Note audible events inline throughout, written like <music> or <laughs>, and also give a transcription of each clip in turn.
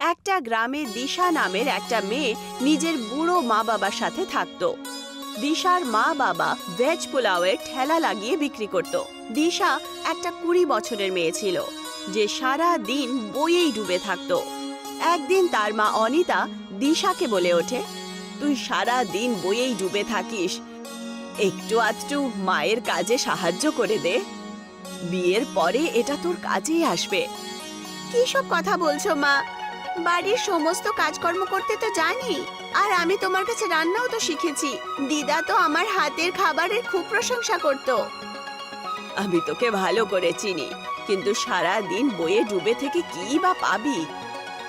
একটা গ্রামে দিশা নামের একটা মেয়ে নিজের বুড়ো মা বাবার সাথে থাকতো। দিশার মা বাবা ভেজ পোলাওয়ের ঠেলা লাগিয়ে বিক্রি করত। দিশা একটা কুড়ি বছরের মেয়ে ছিল, যে সারা দিন বইয়েই ডুবে থাকতো। একদিন তার মা অনিতা দিশাকে বলে ওঠে, তুই সারা দিন বইয়েই ডুবে থাকিস। একটু আধটু মায়ের কাজে সাহায্য করে দে। বিয়ের পরে এটা তোর কাজেই আসবে। কি সব কথা বলছো মা? বাড়ির সমস্ত কাজকর্ম করতে তো জানি আর আমি তোমার কাছে রান্নাও তো শিখেছি। দিদা তো আমার হাতের খাবারের খুব প্রশংসা করত। আমি তোকে ভালো করে চিনি কিন্তু সারা দিন বইয়ে ডুবে থেকে কি বা পাবি?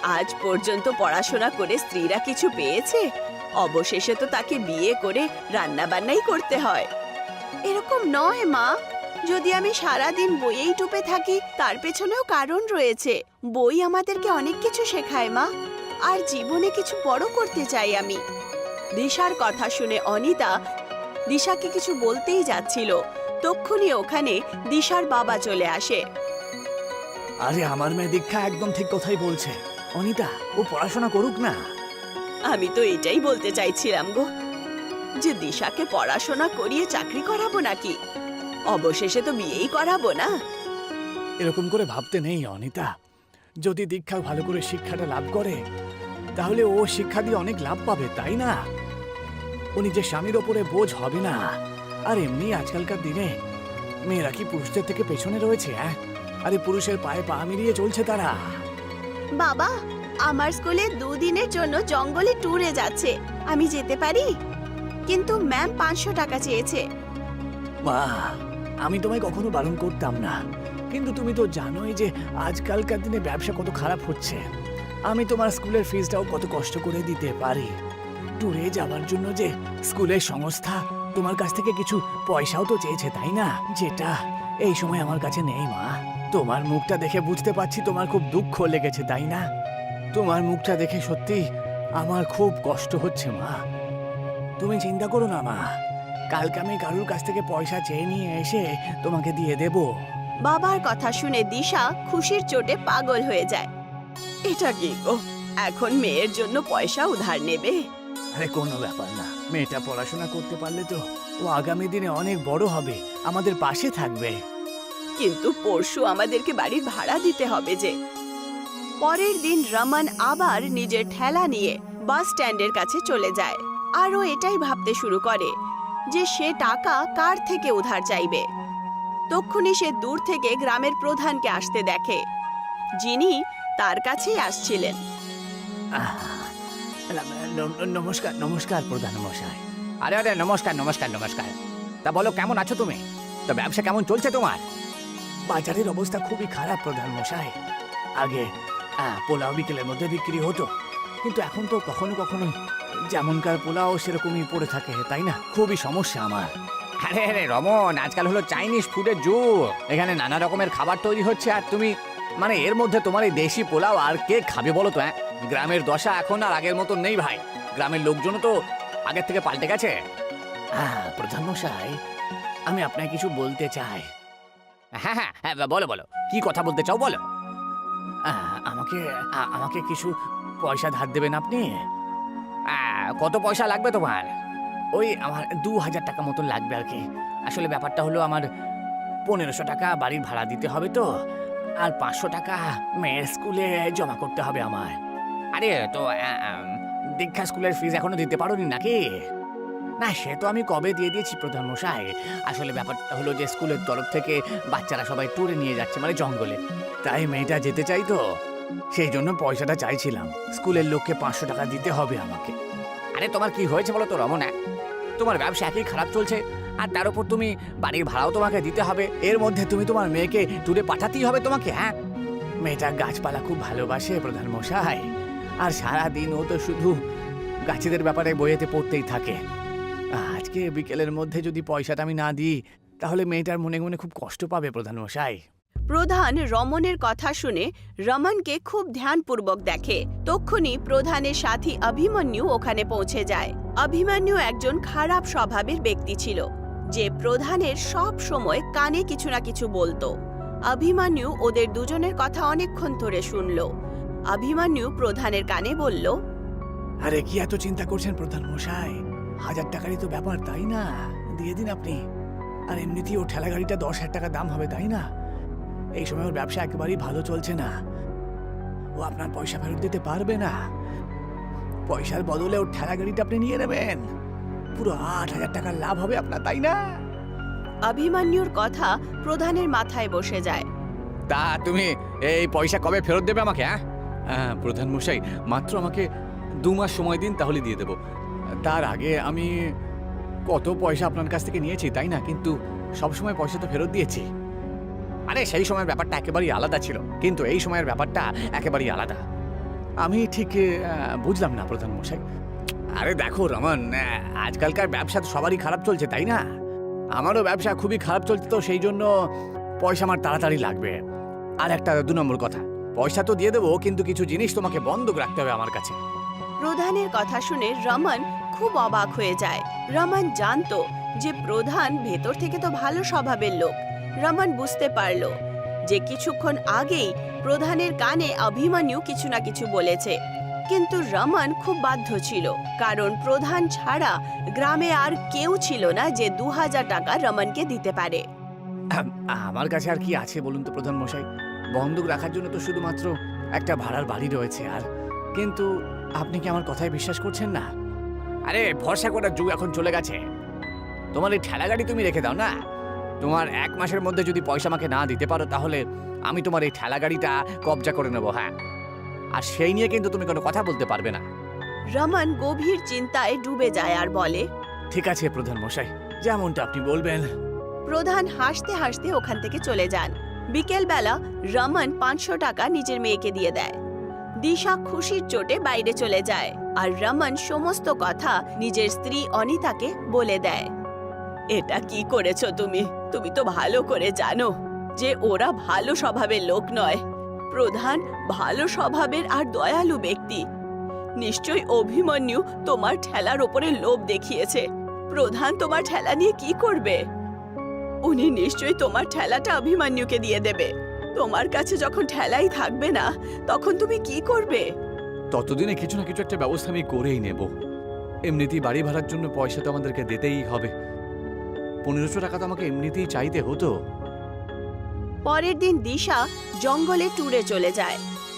আজ পর্যন্ত পড়াশোনা করে স্ত্রীরা কিছু পেয়েছে? অবশেষে তো তাকে বিয়ে করে রান্না বান্নাই করতে হয়। এরকম নয় মা যদি আমি সারা দিন বইয়েই টুপে থাকি তার পেছনেও কারণ রয়েছে। বই আমাদেরকে অনেক কিছু শেখায় মা। আর জীবনে কিছু বড় করতে চাই আমি। দিশার কথা শুনে অনিতা দিশাকে কিছু বলতেই যাচ্ছিল। তক্ষুনি ওখানে দিশার বাবা চলে আসে। আরে আমার মেয়ে দীক্ষা একদম ঠিক কথাই বলছে। অনিতা ও পড়াশোনা করুক না। আমি তো এটাই বলতে চাইছিলাম গো যে দিশাকে পড়াশোনা করিয়ে চাকরি করাবো নাকি? অবশেষে তো বিয়েই করাবো না। এরকম করে ভাবতে নেই অনিতা। যদি দীক্ষা ভালো করে শিক্ষাটা লাভ করে তাহলে ও শিক্ষা দিয়ে অনেক লাভ পাবে তাই না? ও নিজের স্বামীর ওপরে বোঝ হবে না। আর এমনি আজকালকার দিনে মেয়েরা কি পুরুষদের থেকে পেছনে রয়েছে হ্যাঁ? আরে পুরুষের পায়ে পা মিলিয়ে চলছে তারা। বাবা আমার স্কুলে দুদিনের জন্য জঙ্গলে ট্যুরে যাচ্ছে। আমি যেতে পারি? কিন্তু ম্যাম পাঁচশো টাকা চেয়েছে। মা আমি তোমায় কখনো বারণ করতাম না। কিন্তু তুমি তো জানোই যে আজকালকার দিনে ব্যবসা কত খারাপ হচ্ছে। আমি তোমার স্কুলের ফিজটাও কত কষ্ট করে দিতে পারি। ট্যুরে যাওয়ার জন্য যে স্কুলের সংস্থা তোমার কাছ থেকে কিছু পয়সাও তো চেয়েছে, তাই না? যেটা এই সময় আমার কাছে নেই, মা। তোমার মুখটা দেখে বুঝতে পারছি তোমার খুব দুঃখ লেগেছে, তাই না? তোমার মুখটা দেখে সত্যি আমার খুব কষ্ট হচ্ছে, মা। তুমি চিন্তা করো না, মা। কালকে আমি কারুর কাছ থেকে পয়সা চেয়ে নিয়ে এসে তোমাকে দিয়ে দেব। বাবার কথা শুনে দিশা খুশির চোটে পাগল হয়ে যায়। এটা কি গো? এখন মেয়ের জন্য পয়সা উধার নেবে? আরে কোনো ব্যাপার না। মেয়েটা পড়াশোনা করতে পারলে তো ও আগামী দিনে অনেক বড় হবে। আমাদের পাশে থাকবে। কিন্তু পরশু আমাদেরকে বাড়ির ভাড়া দিতে হবে যে। পরের দিন রমন আবার নিজের ঠেলা নিয়ে বাস স্ট্যান্ডের কাছে চলে যায়। আর ও এটাই ভাবতে শুরু করে যে সে টাকা কার থেকে উধার চাইবে। তক্ষুনি সে দূর থেকে গ্রামের প্রধানকে আসতে দেখে যিনি তার কাছেই আসছিলেন। নমস্কার নমস্কার প্রধান মশাই। আরে আরে নমস্কার নমস্কার নমস্কার। তা বলো কেমন আছো তুমি? তো ব্যবসা কেমন চলছে তোমার? বাজারের অবস্থা খুবই খারাপ প্রধান মশাই। আগে পোলাও বিকেলের মধ্যে বিক্রি হতো কিন্তু এখন তো কখনো কখনো যেমনকার পোলাও সেরকমই পড়ে থাকে তাই না? খুবই সমস্যা আমার। আরে আরে রমন আজকাল হলো চাইনিজ ফুডের যুগ। এখানে নানা রকমের খাবার তৈরি হচ্ছে আর তুমি মানে এর মধ্যে তোমার এই দেশি পোলাও আর কে খাবে বলো তো হ্যাঁ? গ্রামের দশা এখন আর আগের মতো নেই ভাই। গ্রামের লোকজনও তো আগের থেকে পাল্টে গেছে। হ্যাঁ প্রধান মশাই আমি আপনাকে কিছু বলতে চাই। হ্যাঁ হ্যাঁ হ্যাঁ বলো বলো। কি কথা বলতে চাও বলো। আমাকে আমাকে কিছু পয়সা ধার দেবেন আপনি? কত পয়সা লাগবে তোমার? ওই আমার দু হাজার টাকা মতন লাগবে আর কি। আসলে ব্যাপারটা হলো আমার পনেরোশো টাকা বাড়ির ভাড়া দিতে হবে তো, আর পাঁচশো টাকা মেয়ের স্কুলে জমা করতে হবে আমার। আরে তো দীক্ষা স্কুলের ফিজ এখনও দিতে পারোনি নাকি? না, সে তো আমি কবে দিয়ে দিয়েছি প্রধান মশাই আসলে ব্যাপারটা হলো যে স্কুলের তরফ থেকে বাচ্চারা সবাই ট্যুরে নিয়ে যাচ্ছে মানে জঙ্গলে। তাই মেয়েটা যেতে চাই তো, সেই জন্য পয়সাটা চাইছিলাম। স্কুলের লোককে পাঁচশো টাকা দিতে হবে আমাকে। আরে তোমার কি হয়েছে বলো তো, রমনা? তোমার ব্যবসা একই খারাপ চলছে, আর তার উপর তুমি বাড়ির ভাড়াও তোমাকে দিতে হবে। এর মধ্যে তুমি তোমার মেয়েকে ট্যুরে পাঠাতেই হবে তোমাকে হ্যাঁ? মেয়েটা গাছপালা খুব ভালোবাসে, প্রধান মশাই। আর সারা দিন ও তো শুধু গাছেদের ব্যাপারে বইয়েতে পড়তেই থাকে। আজকে বিকেলের মধ্যে যদি পয়সাটা আমি না দিই, তাহলে মেয়েটার মনে মনে খুব কষ্ট পাবে, প্রধান মশাই। প্রধান রমনের কথা শুনে রমনকে খুব ধ্যানপূর্বক দেখে। তক্ষুনি প্রধানের সাথী অভিমন্যু ওখানে পৌঁছে যায়। অভিমন্যু একজন খারাপ স্বভাবের ব্যক্তি ছিল, যে প্রধানের সব সময় কানে কিছু না কিছু বলতো। অভিমন্যু ওদের দুজনের কথা অনেকক্ষণ ধরে শুনল। অভিমন্যু প্রধানের কানে বলল, আরে কি এত চিন্তা করছেন প্রধান মশাই? হাজার টাকারই তো ব্যাপার, তাই না? দিয়ে দিন আপনি। আর এমনিতেই ও ঠেলা গাড়িটা দশ হাজার টাকা দাম হবে, তাই না? এই সময় ওর ব্যবসা একেবারেই ভালো চলছে না। ও আপনার পয়সা ফেরত দিতে পারবে না। পয়সার বদলে ওর ঠেলা গাড়িটা আপনি নিয়ে নেবেন। পুরো আট হাজার টাকার লাভ হবে আপনার তাই না? অভিমন্যুর কথা প্রধানের মাথায় বসে যায়। তা তুমি এই পয়সা কবে ফেরত দেবে আমাকে হ্যাঁ? হ্যাঁ প্রধান মশাই মাত্র আমাকে দু মাস সময় দিন তাহলে দিয়ে দেবো। তার আগে আমি কত পয়সা আপনার কাছ থেকে নিয়েছি তাই না? কিন্তু সব সময় পয়সা তো ফেরত দিয়েছি। আরে, সেই সময়ের ব্যাপারটা একেবারেই আলাদা ছিল। কিন্তু এই সময়ের ব্যাপারটা একেবারেই আলাদা। আমি ঠিক বুঝলাম না প্রধান মশাই আরে দেখো রমন আজকালকার ব্যবসা তো সবারই খারাপ চলছে, তাই না? আমারও ব্যবসা খুবই খারাপ চলছে তো, সেই জন্য পয়সা আমার তাড়াতাড়ি লাগবে। আর একটা দু নম্বর কথা, পয়সা তো দিয়ে দেবো, কিন্তু কিছু জিনিস তোমাকে বন্ধক রাখতে হবে আমার কাছে। প্রধানের কথা শুনে রমন খুব অবাক হয়ে যায়। রমন জানতো যে প্রধান ভেতর থেকে তো ভালো স্বভাবের লোক। রমন বুঝতে পারল যে কিছুক্ষণ আগেই প্রধানের কানে অভিমন্যু কিছু না কিছু বলেছে। কিন্তু রমন খুব বাধ্য ছিল, কারণ প্রধান ছাড়া গ্রামে আর কেউ ছিল না যে দু হাজার টাকা রমনকে দিতে পারে। আমার কাছে আর কি আছে বলুন তো প্রধান মশাই? বন্ধক রাখার জন্য তো শুধুমাত্র একটা ভাড়ার বাড়ি রয়েছে আর, কিন্তু আপনি কি আমার কথায় বিশ্বাস করছেন না? আরে, ভরসা করার যুগ এখন চলে গেছে। তোমার এই ঠেলা গাড়ি তুমি রেখে দাও না? তোমার এক মাসের মধ্যে যদি পয়সা আমাকে না দিতে পারো তাহলে আমি তোমার এই ঠেলা গাড়িটা কবজা করে নেব হ্যাঁ? আর সেই নিয়ে কিন্তু তুমি কোনো কথা বলতে পারবে না। রমন গভীর চিন্তায় ডুবে যায় আর বলে ঠিক আছে প্রধান মশাই যেমনটা আপনি বলবেন। প্রধান হাসতে হাসতে ওখান থেকে চলে যান। বিকেলবেলা রমন পাঁচশো টাকা নিজের মেয়েকে দিয়ে দেয়। দিশা খুশির চোটে বাইরে চলে যায় আর রমন সমস্ত কথা নিজের স্ত্রী অনিতাকে বলে দেয়। এটা কি করেছ তুমি? তুমি তো ভালো করে জানো যে ওরা ভালো স্বভাবের লোক নয়। প্রধান ভালো স্বভাবের আর দয়ালু ব্যক্তি। নিশ্চয়ই অভিমন্যু তোমার ঠেলার ওপরে লোভ দেখিয়েছে। প্রধান তোমার ঠেলা নিয়ে কি করবে? উনি নিশ্চয়ই তোমার ঠেলাটা অভিমন্যুকে দিয়ে দেবে। তোমার কাছে যখন ঠেলাই থাকবে না, তখন তুমি কি করবে? ততদিনে কিছু না কিছু একটা ব্যবস্থা আমি করেই নেব। এমনিতেই বাড়ি ভাড়ার জন্য পয়সা তো আমাদেরকে দিতেই হবে। পনেরোশো টাকা তো আমাকে এমনিতেই চাইতে হতো। পরের দিন দিশা জঙ্গলে ট্যুরে চলে যায়।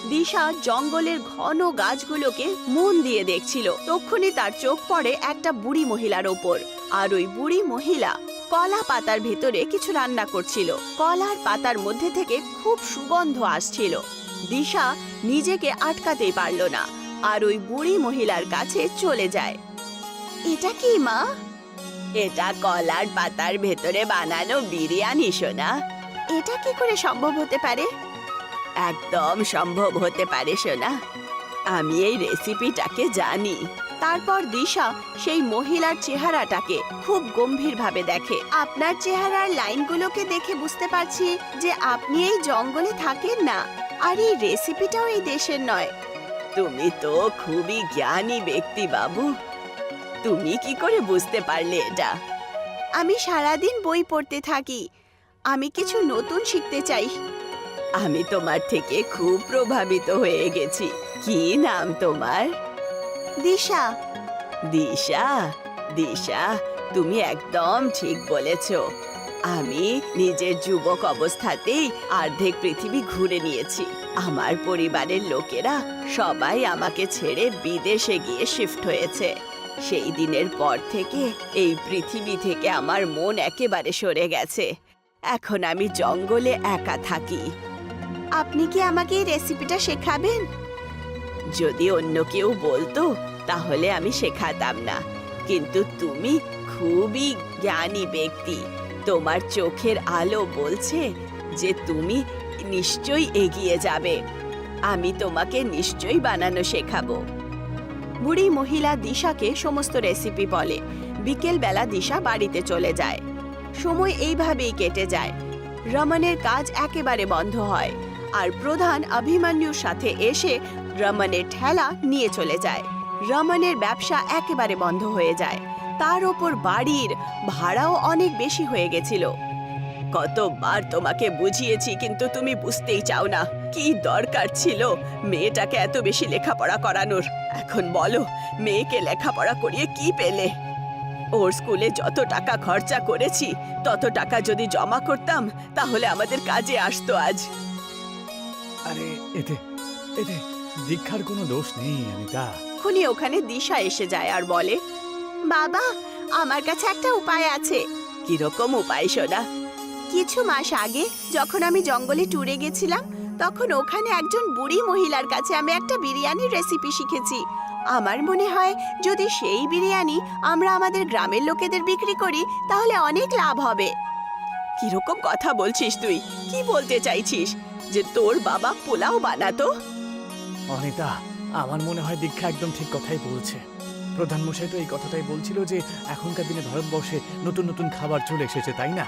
দিশা জঙ্গলের ঘন গাছগুলোকে মন দিয়ে দেখছিল। তক্ষুনি তার চোখ পড়ে একটা বুড়ি মহিলার ওপর। আর ওই বুড়ি মহিলা কলা পাতার ভেতরে কিছু রান্না করছিল। কলার পাতার মধ্যে থেকে খুব সুগন্ধ আসছিল। দিশা নিজেকে আটকাতেই পারল না। আর ওই বুড়ি মহিলার কাছে চলে যায়। এটা কি, মা? এটা কলার পাতার ভেতরে বানানো বিরিয়ানি সোনা। এটা কি করে সম্ভব হতে পারে? একদম সম্ভব হতে পারে সোনা। আমি এই রেসিপিটাকে জানি। তারপর দিশা সেই মহিলার চেহারাটাকে খুব গম্ভীরভাবে দেখে। আপনার চেহারার লাইনগুলোকে দেখে বুঝতে পারছি যে আপনি এই জঙ্গলে থাকেন না আর এই রেসিপিটাও এই দেশের নয়। তুমি তো খুবই জ্ঞানী ব্যক্তি বাবু। তুমি কি করে বুঝতে পারলে এটা? আমি সারাদিন বই পড়তে থাকি। আমি কিছু নতুন শিখতে চাই। আমি তোমার থেকে খুব প্রভাবিত হয়ে গেছি। কি নাম তোমার? দিশা। দিশা? দিশা তুমি একদম ঠিক বলেছ। আমি নিজের যুবক অবস্থাতেই অর্ধেক পৃথিবী ঘুরে নিয়েছি। আমার পরিবারের লোকেরা সবাই আমাকে ছেড়ে বিদেশে গিয়ে শিফট হয়েছে। সেই দিনের পর থেকে এই পৃথিবী থেকে আমার মন একেবারে সরে গেছে। এখন আমি জঙ্গলে একা থাকি। আপনি কি আমাকে এই রেসিপিটা শেখাবেন? যদি অন্য কেউ বলতো তাহলে আমি শেখাতাম না। কিন্তু তুমি খুবই জ্ঞানী ব্যক্তি। তোমার চোখের আলো বলছে যে তুমি নিশ্চয়ই এগিয়ে যাবে। আমি তোমাকে নিশ্চয়ই বানানো শেখাবো। বুড়ি মহিলা দিশাকে সমস্ত রেসিপি বলে। বিকেলবেলা দিশা বাড়িতে চলে যায়। সময় এইভাবেই কেটে যায়। রমনের কাজ একেবারে বন্ধ হয় আর প্রধান অভিমন্যুর সাথে এসে রমনের ঠেলা নিয়ে চলে যায়। রমনের ব্যবসা একেবারে বন্ধ হয়ে যায়। তার ওপর বাড়ির ভাড়াও অনেক বেশি হয়ে গেছিল। কতবার তোমাকে বুঝিয়েছি, কিন্তু তুমি বুঝতেই চাও না। কি দরকার ছিল? মেয়েটাকে এত বেশি লেখাপড়া করানোর। এখন বলো মেয়েকে লেখাপড়া করিয়ে কি পেলে? ওর স্কুলে যত টাকা খরচা করেছি তত টাকা যদি জমা করতাম তাহলে আমাদের কাজে আসতো আজ। আরে এতে এতে দীক্ষার কোনো দোষ নেই অনিতা। খুনি ওখানে দিশা এসে যায় আর বলে বাবা আমার কাছে একটা উপায় আছে। কীরকম উপায় সোনা? কিছু মাস আগে যখন আমি জঙ্গলে ট্যুরে গেছিলাম তখন ওখানে একজন বুড়ি মহিলার কাছে আমি একটা বিরিয়ানির রেসিপি শিখেছি। আমার মনে হয় যদি সেই বিরিয়ানি আমরা আমাদের গ্রামের লোকেদের বিক্রি করি, তাহলে অনেক লাভ হবে। কীরকম কথা বলছিস তুই? কি বলতে চাইছিস? যে তোর বাবা পোলাও বানাতো? অনিতা, আমার মনে হয় দীক্ষা একদম ঠিক কথাই বলছে। প্রধান মশাই তো এই কথাটাই বলছিল যে এখনকার দিনে ভারতবর্ষে নতুন নতুন খাবার চলে এসেছে, তাই না?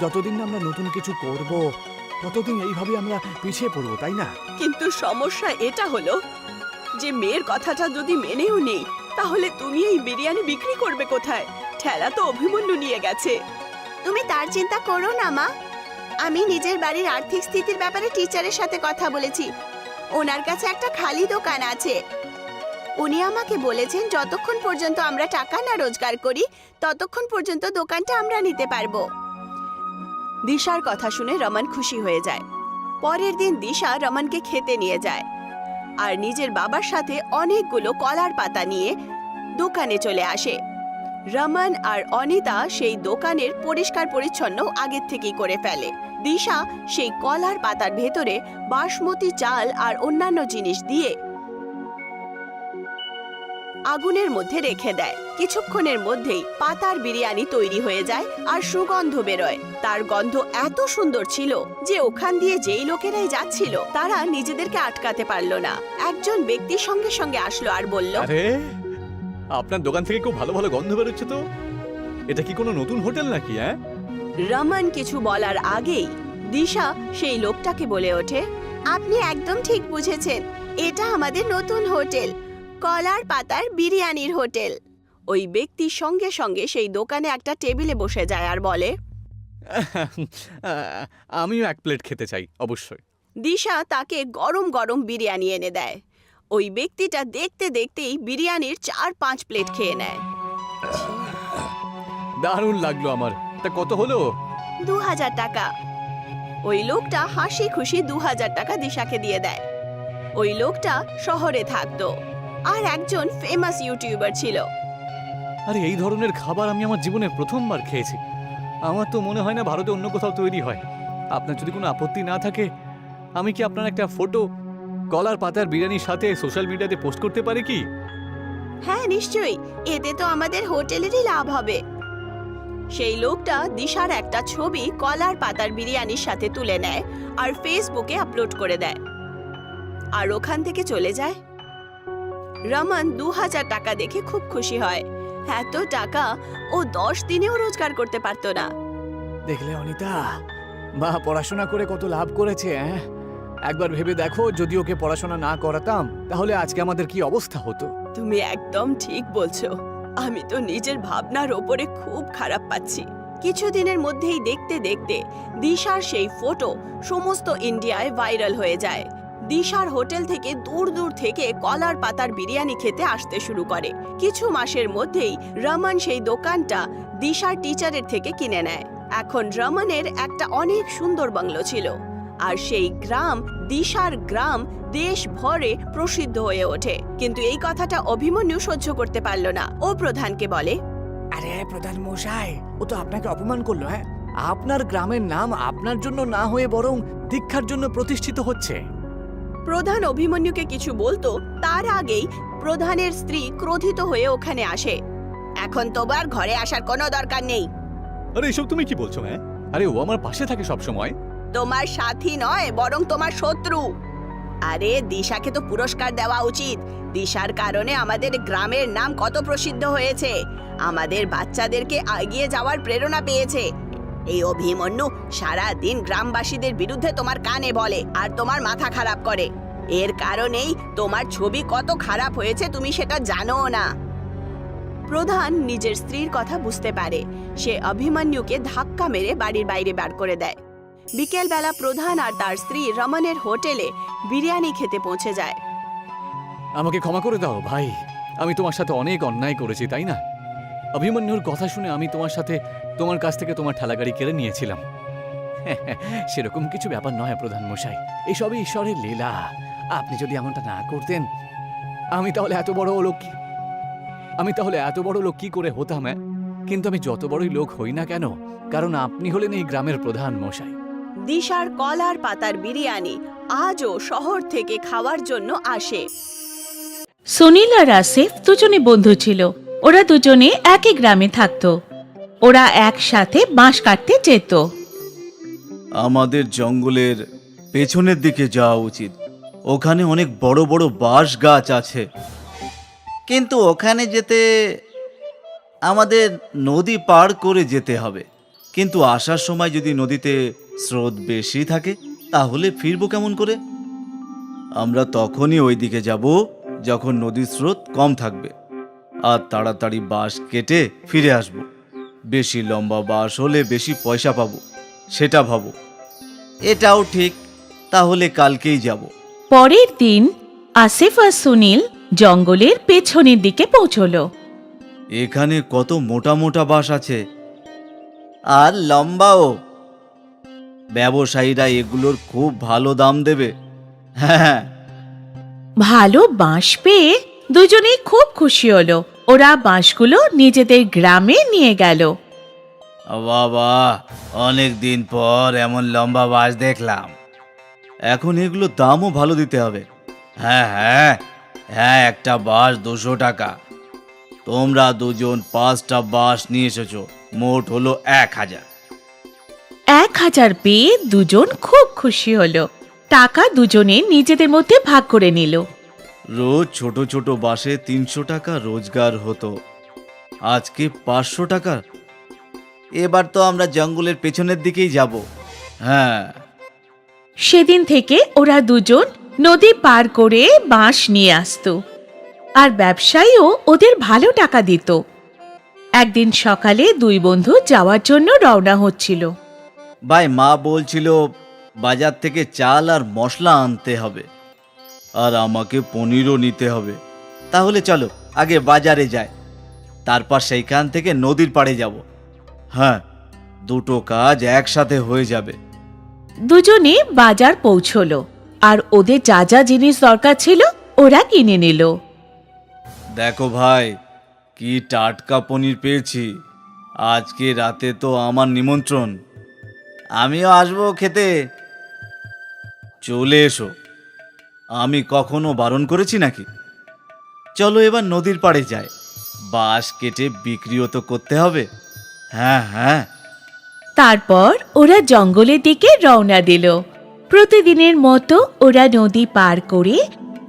যতদিন না আমরা নতুন কিছু করব ততদিন এইভাবে আমরা পিছিয়ে পড়ব তাই না? কিন্তু সমস্যা এটা হলো যে মেয়ের কথাটা যদি মেনেও নেই তাহলে তুমি এই বিরিয়ানি বিক্রি করবে কোথায়? ঠেলা তো অভিমন্যু নিয়ে গেছে। তুমি তার চিন্তা করো না মা। আমি নিজের বাড়ির আর্থিক স্থিতির ব্যাপারে টিচারের সাথে কথা বলেছি। ওনার কাছে একটা খালি দোকান আছে। উনি আমাকে বলেছেন যতক্ষণ পর্যন্ত আমরা টাকা না রোজগার করি ততক্ষণ পর্যন্ত দোকানটা আমরা নিতে পারব। দিশার কথা শুনে রমন খুশি হয়ে যায়। পরের দিন দিশা রমনকে খেতে নিয়ে যায়। আর নিজের বাবার সাথে অনেকগুলো কলার পাতা নিয়ে দোকানে চলে আসে। রমন আর অনিতা সেই দোকানের পরিষ্কার পরিচ্ছন্ন আগের থেকেই করে ফেলে। দিশা সেই কলার পাতার ভেতরে বাসমতি চাল আর অন্যান্য জিনিস দিয়ে আগুনের মধ্যে রেখে দেয়। কিছুক্ষণের মধ্যেই পাতার বিরিয়ানি তৈরি হয়ে যায় আর সুগন্ধ বেরোয়। তার গন্ধ এত সুন্দর ছিল যে ওখান দিয়ে যেই লোকেরাই যাচ্ছিল তারা নিজেদেরকে আটকাতে পারল না। একজন ব্যক্তির সঙ্গে সঙ্গে আসলো আর বলল আরে আপনার দোকান থেকে খুব ভালো ভালো গন্ধ বেরোচ্ছে তো। এটা কি কোনো নতুন হোটেল নাকি হ্যাঁ রমন কিছু বলার আগেই দিশা সেই লোকটাকে বলে ওঠে আপনি একদম ঠিক বুঝেছেন। এটা আমাদের নতুন হোটেল। কলার পাতার বিরিয়ানির হোটেল। ওই ব্যক্তি সঙ্গে সঙ্গে সেই দোকানে একটা টেবিলে বসে যায় আর বলে আমিও এক প্লেট খেতে চাই অবশ্যই। দিশা তাকে গরম গরম বিরিয়ানি এনে দেয়। ওই ব্যক্তিটা দেখতে দেখতেই বিরিয়ানির চার পাঁচ প্লেট খেয়ে নেয়। দারুণ লাগল আমার। তা কত হলো? দু হাজার টাকা। ওই লোকটা হাসি খুশি দু হাজার টাকা দিশাকে দিয়ে দেয়। ওই লোকটা শহরে থাকতো। আর একজন ফেমাস ইউটিউবার ছিল। আরে এই ধরনের খাবার আমি আমার জীবনে প্রথমবার খেয়েছি। আমার তো মনে হয় না ভারতে অন্য কোথাও তৈরি হয়। আপনার যদি কোনো আপত্তি না থাকে আমি কি আপনার একটা ফটো কলার পাতার বিরিয়ানির সাথে সোশ্যাল মিডিয়াতে পোস্ট করতে পারি কি? হ্যাঁ নিশ্চয়ই। এতে তো আমাদের হোটেলেরই লাভ হবে। সেই লোকটা দিশার একটা ছবি কলার পাতার বিরিয়ানির সাথে তুলে নেয় আর ফেসবুকে আপলোড করে দেয়। আর ওখান থেকে চলে যায়। রমন দু হাজার টাকা দেখে খুব খুশি হয়। এত টাকা ও দশ দিনেও রোজগার করতে পারতো না। দেখলে অনিতা মা পড়াশোনা করে কত লাভ করেছে হ্যাঁ? একবার ভেবে দেখো যদি ওকে পড়াশোনা না করাতাম তাহলে আজকে আমাদের কি অবস্থা হতো? তুমি একদম ঠিক বলছো। আমি তো নিজের ভাবনার ওপরে খুব খারাপ পাচ্ছি। কিছুদিনের মধ্যেই দেখতে দেখতে দিশার সেই ফটো সমস্ত ইন্ডিয়ায় ভাইরাল হয়ে যায়। দিশার হোটেল থেকে দূর দূর থেকে কলার পাতার বিরিয়ানি খেতে আসতে শুরু করে। কিছু মাসের মধ্যেই রমন সেই দোকানটা দিশার টিচারের থেকে কিনে নেয়। এখন রমনের একটা অনেক সুন্দর বাংলো ছিল। আর সেই গ্রাম, দিশার গ্রাম দেশ ভরে প্রসিদ্ধ হয়ে ওঠে। কিন্তু এই কথাটা অভিমন্যু সহ্য করতে পারল না। ও প্রধানকে বলে, আরে প্রধান মশাই, ও তো আপনাকে অপমান করল হ্যাঁ? আপনার গ্রামের নাম আপনার জন্য না হয়ে বরং দীক্ষার জন্য প্রতিষ্ঠিত হচ্ছে। প্রধান অভিমন্যুকে কিছু বলতো তার আগেই প্রধানের স্ত্রী ক্রোধিত হয়ে ওখানে আসে। এখন তোমার ঘরে আসার কোনো দরকার নেই। আরে এসব তুমি কি বলছো হ্যাঁ? আরে ও আমার পাশে থাকে সব সময় তোমার সাথী নয় বরং তোমার শত্রু। আরে দিশাকে তো পুরস্কার দেওয়া উচিত। দিশার কারণে আমাদের গ্রামের নাম কত প্রসিদ্ধ হয়েছে। আমাদের বাচ্চাদেরকে এগিয়ে যাওয়ার প্রেরণা পেয়েছে। এই অভিমন্যু সারা দিন গ্রামবাসীদের বিরুদ্ধে তোমার কানে বলে আর তোমার মাথা খারাপ করে। এর কারণেই তোমার ছবি কত খারাপ হয়েছে তুমি সেটা জানো না। প্রধান নিজের স্ত্রীর কথা বুঝতে পারে। সে অভিমন্যুকে ধাক্কা মেরে বাড়ির বাইরে বার করে দেয়। বিকেলবেলা প্রধান আর তার স্ত্রী রমনের হোটেলে বিরিয়ানি খেতে পৌঁছে যায়। আমাকে ক্ষমা করে দাও, ভাই। আমি তোমার সাথে অনেক অন্যায় করেছি, তাই না? অভিমন্যুর কথা শুনে আমি তোমার সাথে তোমার কাছ থেকে তোমার ঠেলাগাড়ি কেড়ে নিয়েছিলাম। <laughs> সেরকম কিছু ব্যাপার নয় প্রধান মশাই এসবই ঈশ্বরের লীলা। আপনি যদি এমনটা না করতেন আমি তাহলে এত বড় লোক কি আমি তাহলে এত বড় লোক কি করে হতাম হ্যাঁ কিন্তু আমি যত বড়ই লোক হই না কেন কারণ আপনি হলেন এই গ্রামের প্রধান মশাই দিশার কলার পাতার বিরিয়ানি আজও শহর থেকে খাওয়ার জন্য আসে। সুনীল আর আসিফ দুজনে বন্ধু ছিল। ওরা দুজনে একই গ্রামে থাকতো। ওরা একসাথে বাঁশ কাটতে যেত। আমাদের জঙ্গলের পেছনের দিকে যাওয়া উচিত। ওখানে অনেক বড় বড় বাঁশ গাছ আছে। কিন্তু ওখানে যেতে আমাদের নদী পার করে যেতে হবে। কিন্তু আসার সময় যদি নদীতে স্রোত বেশি থাকে, তাহলে ফিরবো কেমন করে? আমরা তখনই ওই দিকে যাব যখন নদীর স্রোত কম থাকবে। আর তাড়াতাড়ি বাঁশ কেটে ফিরে আসব। বেশি লম্বা বাঁশ হলে বেশি পয়সা পাবো সেটা ভাবো। এটাও ঠিক তাহলে কালকেই যাব। পরের দিন আসিফ আর সুনীল জঙ্গলের পেছনের দিকে পৌঁছলো। এখানে কত মোটা মোটা বাঁশ আছে। আর লম্বাও। ব্যবসায়ীরা এগুলোর খুব ভালো দাম দেবে। হ্যাঁ ভালো বাঁশ পেয়ে দুজনেই খুব খুশি হলো। ওরা বাঁশগুলো নিজেদের গ্রামে নিয়ে গেল। বাবা অনেক দিন পর এমন লম্বা বাঁশ দেখলাম। এখন এগুলো দামও ভালো দিতে হবে। হ্যাঁ হ্যাঁ হ্যাঁ একটা বাঁশ দুশো টাকা। তোমরা দুজন পাঁচটা বাঁশ নিয়ে এসেছ মোট হলো এক হাজার। এক হাজার পেয়ে দুজন খুব খুশি হলো। টাকা দুজনে নিজেদের মধ্যে ভাগ করে নিল। রোজ ছোট ছোট বাসে তিনশো টাকা রোজগার হতো। আজকে পাঁচশো টাকা। এবার তো আমরা জঙ্গলের পেছনের দিকেই যাব। হ্যাঁ। সেদিন থেকে ওরা দুজন নদী পার করে বাঁশ নিয়ে আসতো। আর ব্যবসায়ীও ওদের ভালো টাকা দিত। একদিন সকালে দুই বন্ধু যাওয়ার জন্য রওনা হচ্ছিল। ভাই মা বলছিল বাজার থেকে চাল আর মশলা আনতে হবে। আর আমাকে পনিরও নিতে হবে। তাহলে চলো আগে বাজারে যাই। তারপর সেইখান থেকে নদীর পাড়ে যাব। হ্যাঁ দুটো কাজ একসাথে হয়ে যাবে। দুজনে বাজার পৌঁছলো আর ওদের যা যা জিনিস দরকার ছিল ওরা কিনে নিল। দেখো ভাই কি টাটকা পনির পেয়েছি। আজকে রাতে তো আমার নিমন্ত্রণ। আমিও আসব খেতে। চলে এসো। আমি কখনো বারণ করেছি নাকি? চলো এবার নদীর পাড়ে যাই। বাঁশ কেটে বিক্রিও তো করতে হবে। হ্যাঁ হ্যাঁ। তারপর ওরা জঙ্গলের দিকে রওনা দিল। প্রতিদিনের মতো ওরা নদী পার করে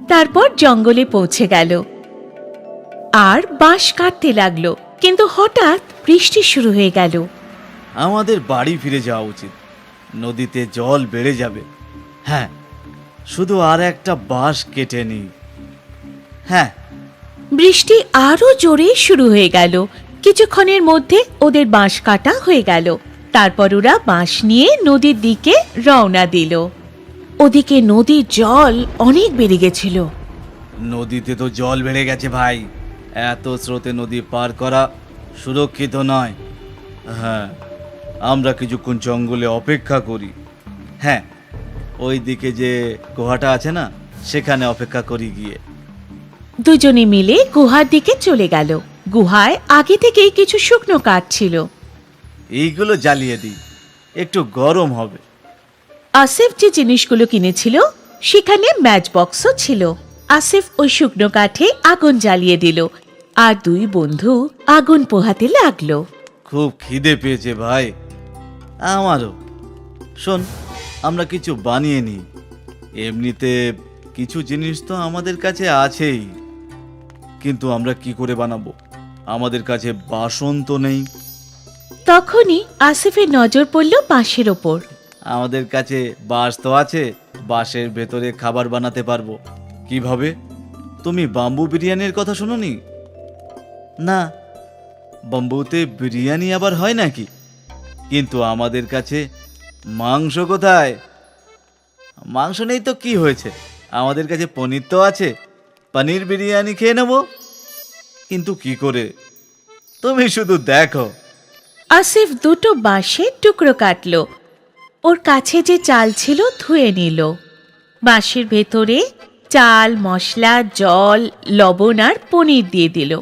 তারপর জঙ্গলে পৌঁছে গেল। আর বাঁশ কাটতে লাগল কিন্তু হঠাৎ বৃষ্টি শুরু হয়ে গেল। আমাদের বাড়ি ফিরে যাওয়া উচিত। নদীতে জল বেড়ে যাবে। হ্যাঁ শুধু আর একটা বাঁশ কেটে নিই হ্যাঁ। বৃষ্টি আরও জোরে শুরু হয়ে গেল। কিছুক্ষণের মধ্যে ওদের বাঁশ কাটা হয়ে গেল। তারপর ওরা বাঁশ নিয়ে নদীর দিকে রওনা দিল। ওদিকে নদীর জল অনেক বেড়ে গেছিল। নদীতে তো জল বেড়ে গেছে ভাই। এত স্রোতে নদী পার করা সুরক্ষিত নয়। হ্যাঁ আমরা কিছুক্ষণ জঙ্গলে অপেক্ষা করি। হ্যাঁ ওই দিকে যে গুহাটা আছে না সেখানে অপেক্ষা করি গিয়ে। দুজনে মিলে গুহার দিকে চলে গেল। গুহায় আগে থেকেই কিছু শুকনো কাঠ ছিল। এইগুলো জ্বালিয়ে দিই। একটু গরম হবে। আসিফ যে জিনিসগুলো কিনেছিল সেখানে ম্যাচ বক্সও ছিল। আসিফ ওই শুকনো কাঠে আগুন জ্বালিয়ে দিল। আর দুই বন্ধু আগুন পোহাতে লাগল। খুব খিদে পেয়েছে ভাই। আমারও। শোন আমরা কিছু বানিয়ে নিই। এমনিতে কিছু জিনিস তো আমাদের কাছে আছেই। কিন্তু আমরা কি করে বানাবো? আমাদের কাছে বাসন তো নেই। তখনই আসিফের নজর পড়ল বাঁশের ওপর। আমাদের কাছে বাঁশ তো আছে বাঁশের ভেতরে খাবার বানাতে পারব। কীভাবে? তুমি বাম্বু বিরিয়ানির কথা শোনোনি? না বাম্বুতে বিরিয়ানি আবার হয় নাকি? কিন্তু আমাদের কাছে মাংস কোথায়? মাংস নেই তো কি হয়েছে? আমাদের কাছে পনির তো আছে। পনির বিরিয়ানি খেয়ে নেব। কিন্তু কি করে? তুমি শুধু দেখো। আসিফ দুটো বাঁশের টুকরো কাটলো। ওর কাছে যে চাল ছিল ধুয়ে নিল। বাঁশের ভেতরে চাল, মশলা, জল, লবণ আর পনির দিয়ে দিল।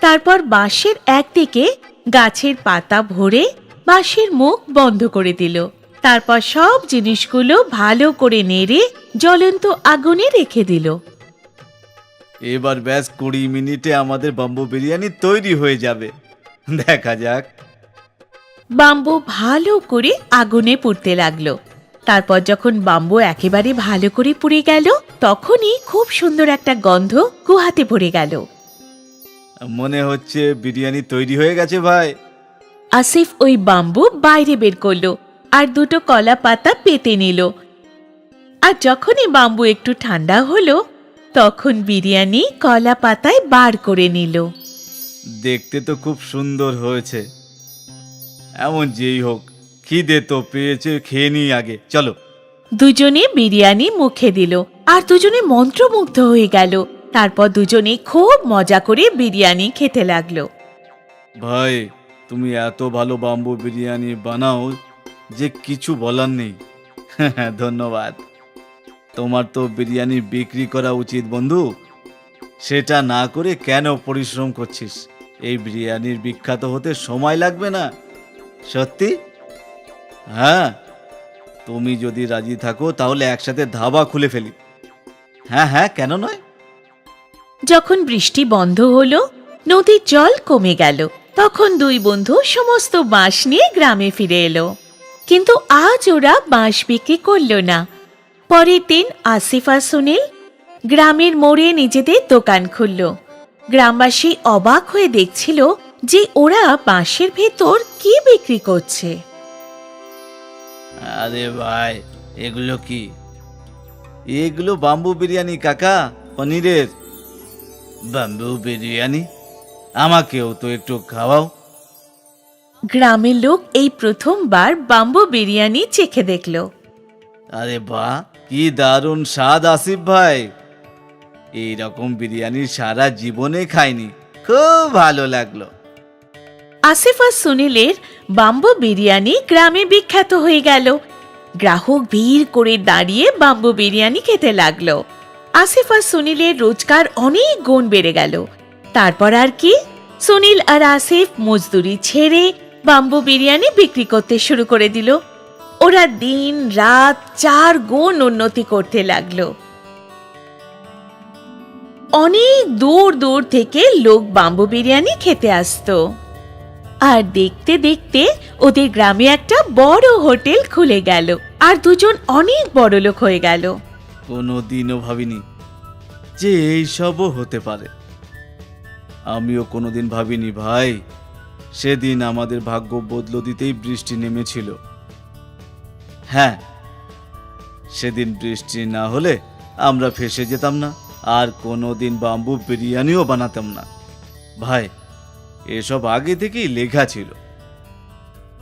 তারপর বাঁশের একদিকে গাছের পাতা ভরে বাঁশের মুখ বন্ধ করে দিল। তারপর সব জিনিসগুলো ভালো করে নেড়ে জ্বলন্ত আগুনে রেখে দিল। এবার ব্যাস কুড়ি মিনিটে আমাদের বাম্বু বিরিয়ানি তৈরি হয়ে যাবে। দেখা যাক। বাম্বু ভালো করে আগুনে পুড়তে লাগল। তারপর যখন বাম্বু একেবারে ভালো করে পুড়ে গেল তখনই খুব সুন্দর একটা গন্ধ গুহাতে পড়ে গেল। মনে হচ্ছে বিরিয়ানি তৈরি হয়ে গেছে ভাই। আসিফ ওই বাম্বু বাইরে বের করল। আর দুটো কলা পাতা পেতে নিল। আর যখনই বাম্বু একটু ঠান্ডা হলো তখন বিরিয়ানি কলা পাতায় বার করে নিল। দেখতে তো খুব সুন্দর হয়েছে। এমন যেই হোক খিদে তো পেয়েছে খেয়ে নিই আগে চলো। দুজনে বিরিয়ানি মুখে দিল আর দুজনে মন্ত্রমুগ্ধ হয়ে গেল। তারপর দুজনে খুব মজা করে বিরিয়ানি খেতে লাগল। ভাই তুমি এত ভালো বাম্বু বিরিয়ানি বানাও যে কিছু বলার নেই। <laughs> ধন্যবাদ। তোমার তো বিরিয়ানি বিক্রি করা উচিত, বন্ধু। সেটা না করে কেন পরিশ্রম করছিস? এই বিরিয়ানির বিখ্যাত হতে সময় লাগবে না। সত্যি? হ্যাঁ। তুমি যদি রাজি থাকো, তাহলে একসাথে ধাবা খুলে ফেলি। হ্যাঁ হ্যাঁ কেন নয়? যখন বৃষ্টি বন্ধ হলো, নদীর জল কমে গেল। তখন দুই বন্ধু সমস্ত বাঁশ নিয়ে গ্রামে ফিরে এলো। কিন্তু আজ ওরা বাঁশ বিক্রি করল না। পরের দিন আসিফ সুনীল গ্রামের মোড়ে নিজেদের দোকান খুলল। গ্রামবাসী অবাক হয়ে দেখছিল যে ওরা বাঁশের ভেতর কি বিক্রি করছে। আরে ভাই, এগুলো কি? এগুলো বাম্বু বিরিয়ানি, কাকা, পনিরের। বাম্বু বিরিয়ানি? আমাকেও তো একটু খাওয়াও। গ্রামের লোক এই প্রথমবার বাম্বু বিরিয়ানি চেখে দেখল। আরে বাহ কি দারুণ স্বাদ আসিফ ভাই। এই রকম বিরিয়ানি সারা জীবনে খাইনি খুব ভালো লাগল। আসিফ আর সুনীলের বাম্বু বিরিয়ানি গ্রামে বিখ্যাত হয়ে গেল। গ্রাহক ভিড় করে দাঁড়িয়ে বাম্বু বিরিয়ানি খেতে লাগল। আসিফ আর সুনীলের রোজগার অনেক গুণ বেড়ে গেল। তারপর আর কি সুনীল আর আসিফ মজদুরি ছেড়ে বাম্বু বিরিয়ানি বিক্রি করতে শুরু করে দিল ওরা দিন রাত চার গুণ উন্নতি করতে লাগল অনেক দূর দূর থেকে লোক বাম্বু বিরিয়ানি খেতে আসতো আর দেখতে দেখতে ওদের গ্রামে একটা বড় হোটেল খুলে গেল আর দুজন অনেক বড় লোক হয়ে গেল কোনো দিনও ভাবিনি যে এইসবও হতে পারে। আমিও কোনোদিন ভাবিনি, ভাই। সেদিন আমাদের ভাগ্য বদল দিতেই বৃষ্টি নেমেছিল। হ্যাঁ সেদিন বৃষ্টি না হলে আমরা ফেসে যেতাম না, আর কোনোদিন বাম্বু বিরিয়ানিও বানাতাম না। ভাই, এসব আগে থেকেই লেখা ছিল।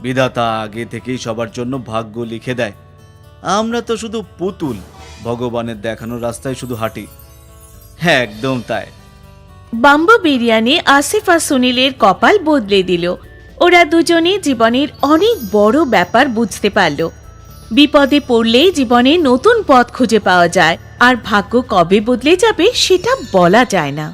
বিধাতা আগে থেকেই সবার জন্য ভাগ্য লিখে দেয়। আমরা তো শুধু পুতুল, ভগবানের দেখানো রাস্তায় শুধু হাঁটি। হ্যাঁ একদম তাই। বাম্বু বিরিয়ানি আসিফ আর সুনীলের কপাল বদলে দিল। ওরা দুজনে জীবনের অনেক বড় ব্যাপার বুঝতে পারল। বিপদে পড়লেই জীবনে নতুন পথ খুঁজে পাওয়া যায়, আর ভাগ্য কবে বদলে যাবে সেটা বলা যায় না।